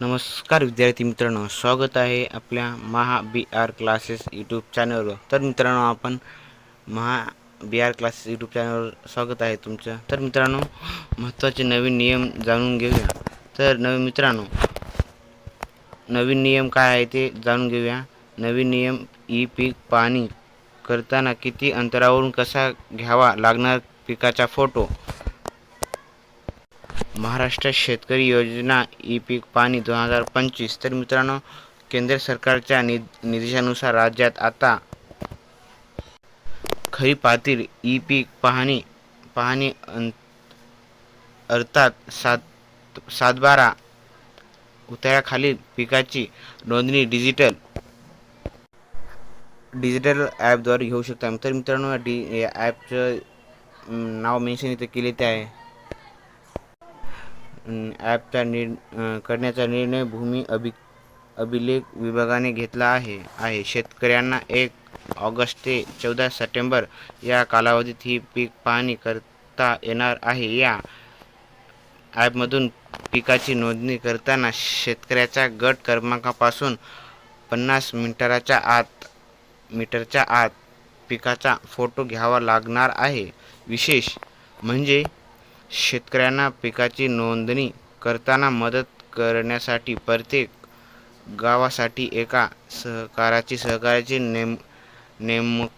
नमस्कार विद्यार्थी मित्रांनो स्वागत आहे आपल्या Maha B R classes YouTube चॅनलवर तर मित्रांनो आपण Maha B R classes YouTube चॅनलवर स्वागत आहे तुमचं. तर मित्रांनो महत्त्वाचे नवीन नियम जाणून घेऊया. तर नवीन मित्रांनो नवीन नियम काय आहे ते जाणून घेऊया. नवीन नियम ई पीक पाणी करताना किती अंतरावरून कसा घ्यावा लागणार पिकाचा फोटो महाराष्ट्र शेतकरी योजना ई पीक पाणी दोन हजार पंचवीस. तर मित्रांनो केंद्र सरकारच्या नि निर्देशानुसार राज्यात आता खरीपातील ई पीक पाहणी पाहणी अर्थात सात सातबारा उतार्याखालील पिकाची नोंदणी डिजिटल डिजिटल ॲपद्वारे घेऊ शकता. तर मित्रांनो या डी या ॲपचं नाव मेन्शन इथे केले ते आहे. ॲपचा निर् करण्याचा निर्णय भूमी अभि अभिलेख विभागाने घेतला आहे आहे. शेतकऱ्यांना एक ऑगस्ट ते चौदा सप्टेंबर या कालावधीत ही पीक पाहणी करता येणार आहे. या ॲपमधून पिकाची नोंदणी करताना शेतकऱ्याच्या गट क्रमांकापासून पन्नास मीटराच्या आत मीटरच्या आत पिकाचा फोटो घ्यावा लागणार आहे. विशेष म्हणजे शेतकऱ्यांना पिकाची नोंदणी करताना मदत करण्यासाठी प्रत्येक गावासाठी एका सहकाराची सहकार्याची नेम नेमणूक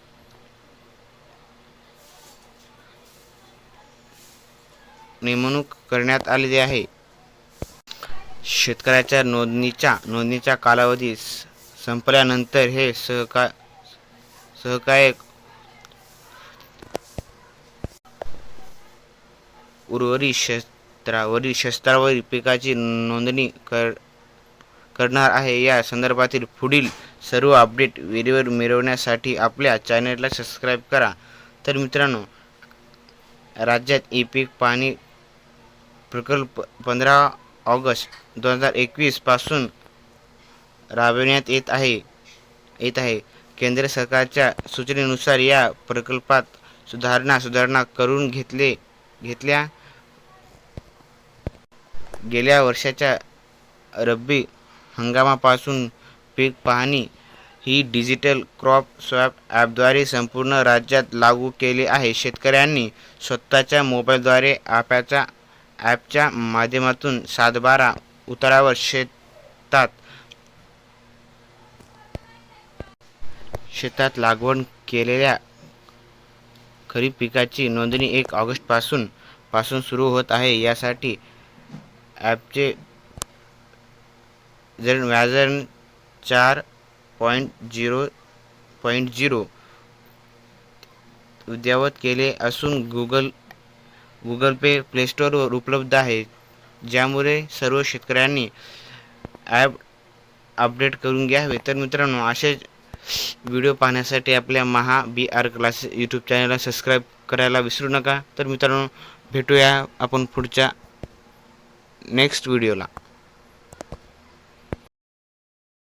नेमणूक करण्यात आलेली आहे. शेतकऱ्याच्या नोंदणीच्या नोंदणीचा कालावधी संपल्यानंतर हे सहका सहकायक उर्वरित क्षेत्रावरील क्षेत्रावरील पिकाची नोंदणी कर करणार आहे. या संदर्भातील पुढील सर्व अपडेट वेळेवर मिळवण्यासाठी आपल्या चॅनलला सबस्क्राईब करा. तर मित्रांनो राज्यात ई पीक पाणी प्रकल्प पंधरा ऑगस्ट दोन हजार एकवीसपासून राबविण्यात येत आहे येत आहे. केंद्र सरकारच्या सूचनेनुसार या प्रकल्पात सुधारणा सुधारणा करून घेतले घेतल्या गेल्या वर्षाच्या रब्बी हंगामापासून पीक पाहणी ही डिजिटल क्रॉप स्वॅप ॲपद्वारे संपूर्ण राज्यात लागू केली आहे. शेतकऱ्यांनी स्वतःच्या मोबाईलद्वारे ॲपच्या ॲपच्या माध्यमातून सातबारा उतारावर शेतात शेतात लागवड केलेल्या खरीप पिकाची नोंदणी एक ऑगस्टपासून पासून सुरू होत आहे. यासाठी ॲपचे जर व्याजन चार पॉईंट झिरो पॉईंट झिरो अद्ययावत केले असून गुगल गुगल पे प्लेस्टोअरवर उपलब्ध आहे ज्यामुळे सर्व शेतकऱ्यांनी ॲप अपडेट करून घ्यावे. तर मित्रांनो असेच व्हिडिओ पाहण्यासाठी आपल्या Maha B R classes YouTube चॅनलला सबस्क्राईब करायला विसरू नका. तर मित्रांनो भेटूया आपण पुढच्या next videoला